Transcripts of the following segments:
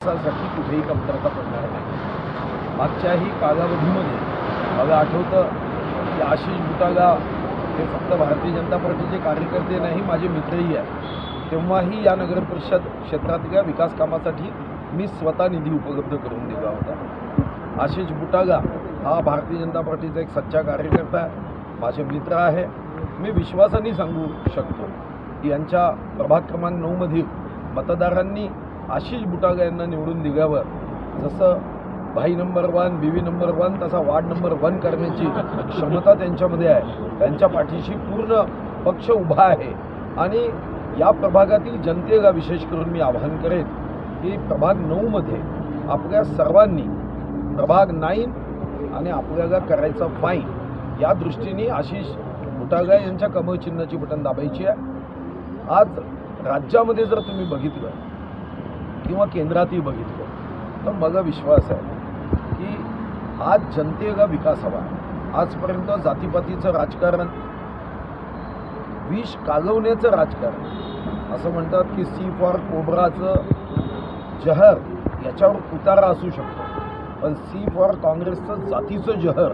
साठी कुठेही कमतरता पडणार नाही. मागच्याही कालावधीमध्ये मला आठवतं की आशिष बुटागा हे फक्त भारतीय जनता पार्टीचे कार्यकर्ते नाही माझे मित्रही आहे तेव्हाही या नगर परिषद क्षेत्रातल्या विकास कामासाठी मी स्वतः निधी उपलब्ध करून दिला होता. आशिष बुटागा हा भारतीय जनता पार्टीचा एक सच्चा कार्यकर्ता आहे माझे मित्र आहे. मी विश्वासाने सांगू शकतो की यांच्या प्रभाग क्रमांक नऊमधील मतदारांनी आशिष बुटागा यांना निवडून दिल्यावर जसं भाई नंबर वन बीवी नंबर वन तसा वार्ड नंबर वन करण्याची क्षमता त्यांच्यामध्ये आहे. त्यांच्या पाठीशी पूर्ण पक्ष उभा आहे. आणि या प्रभागातील जनतेला विशेष करून मी आवाहन करेन की प्रभाग नऊमध्ये आपल्या सर्वांनी प्रभाग नाईन आणि आपल्याला करायचा फाईन या दृष्टीने आशिष बुटागा यांच्या कमळ चिन्हाची बटन दाबायची आहे. आज राज्यामध्ये जर तुम्ही बघितलं किंवा केंद्रातही बघितलं तर मला विश्वास आहे की आज जनतेला विकास हवा आजपर्यंत जातीपातीचं राजकारण विष कालवण्याचं राजकारण असं म्हणतात की सी फॉर कोबराचं जहर याच्यावर उतारा असू शकतो. पण सी फॉर काँग्रेसचं जातीचं जहर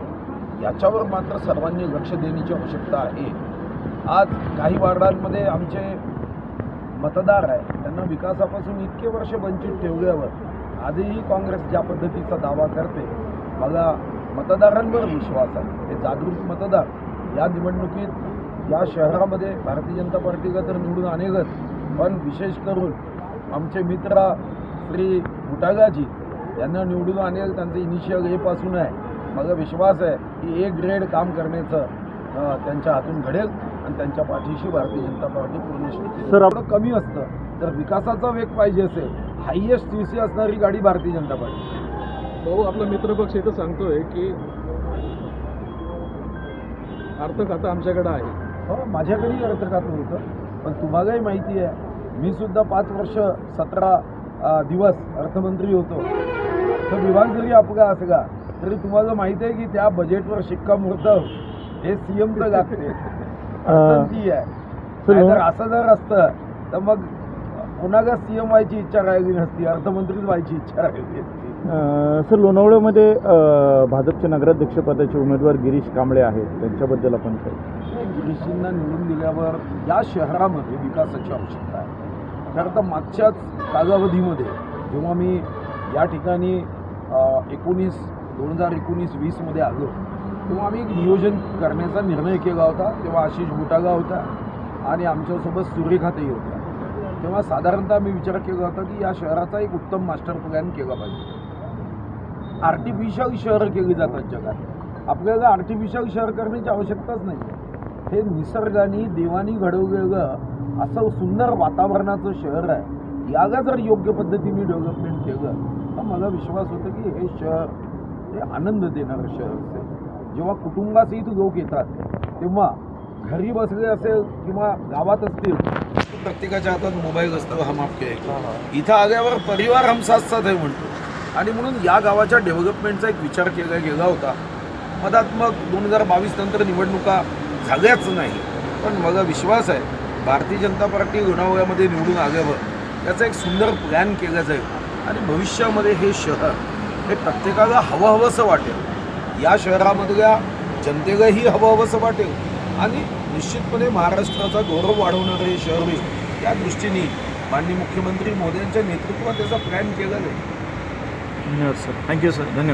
याच्यावर मात्र सर्वांनी लक्ष देण्याची आवश्यकता आहे. आज काही वार्डांमध्ये आमचे मतदार आहे. त्यांना विकासापासून इतके वर्ष वंचित ठेवल्यावर आजही काँग्रेस ज्या पद्धतीचा दावा करते मला मतदारांवर विश्वास आहे. हे जागरूक मतदार या निवडणुकीत या शहरामध्ये भारतीय जनता पार्टीला तर निवडून आणेलच. पण विशेष करून आमचे मित्र श्री मुटागाजी यांना निवडून आणेल त्यांचं इनिशियल एपासून आहे. माझा विश्वास आहे की ए ग्रेड काम करण्याचं त्यांच्या हातून घडेल. आणि त्यांच्या पाठीशी भारतीय जनता पार्टी पूर्ण सर, आप- थोडं कमी असतं तर विकासाचा वेग पाहिजे असेल हायएस्ट सी सी असणारी गाडी भारतीय जनता पार्टी. भाऊ आपला मित्रपक्ष इथं सांगतोय की अर्थ खातं आमच्याकडे आहे. हो माझ्याकडेही अर्थ खातं होतं पण तुम्हालाही माहिती आहे मी सुद्धा पाच वर्ष सतरा दिवस अर्थमंत्री होतो. तर विभाग जरी आपला असला तरी तुम्हाला माहिती आहे की त्या बजेटवर शिक्कामोर्तब हे सी एमचं लागते. आहे. नाहीतर असं जर असतं तर मग कोणाला सी एम व्हायची इच्छा राहिली नसती अर्थमंत्रीच व्हायची इच्छा राहिली असती सर लोणावळ्यामध्ये अं, भाजपचे नगराध्यक्षपदाचे उमेदवार गिरीश कांबळे आहेत. त्यांच्याबद्दल आपण काय? गिरीशींना निवडून दिल्यावर या शहरामध्ये विकासाची आवश्यकता आहे. खरं तर मागच्याच कालावधीमध्ये जेव्हा मी या ठिकाणी एकोणीस दोन हजार एकोणीस वीसमध्ये आलो तेव्हा आम्ही एक नियोजन करण्याचा निर्णय केला होता. तेव्हा आशिष बुटागा होता आणि आमच्यासोबत सूर्यखातही होत्या. तेव्हा साधारणतः मी विचार केला होता की या शहराचा एक उत्तम मास्टर प्लॅन केला पाहिजे. आर्टिफिशियल शहरं केली जातात जगात. आपल्याला आर्टिफिशियल शहर करण्याची आवश्यकताच नाही. हे निसर्गाने देवानी घडवलेलं असं सुंदर वातावरणाचं शहर आहे. याला जर योग्य पद्धतीने डेव्हलपमेंट केलं तर मला विश्वास होतो की हे शहर हे आनंद देणारं शहर असेल. जेव्हा कुटुंबासहित लोक येतात तेव्हा घरी बसले असेल किंवा गावात असतील प्रत्येकाच्या हातात मोबाईल असतो हम आपके इथं आल्यावर परिवार हम साथ साथ आहे म्हणतो. आणि म्हणून या गावाच्या डेव्हलपमेंटचा एक विचार केला गेला होता. मधात मग दोन हजार बावीस नंतर निवडणुका झाल्याच नाही. पण मला विश्वास आहे भारतीय जनता पार्टी लोणावळ्यामध्ये निवडून आल्यावर त्याचा एक सुंदर प्लॅन केला जाईल. आणि भविष्यामध्ये हे शहर हे प्रत्येकाला हवं हवंसं वाटेल. या शहरामधल्या जनतेलाही हवं हवंसं वाटेल. आणि निश्चितपणे महाराष्ट्राचा गौरव वाढवणारं हे शहर होईल. त्या दृष्टीने माननीय मुख्यमंत्री मोदींच्या नेतृत्वात त्याचा प्लॅन केला जाईल धन्यवाद सर. थँक्यू सर धन्यवाद.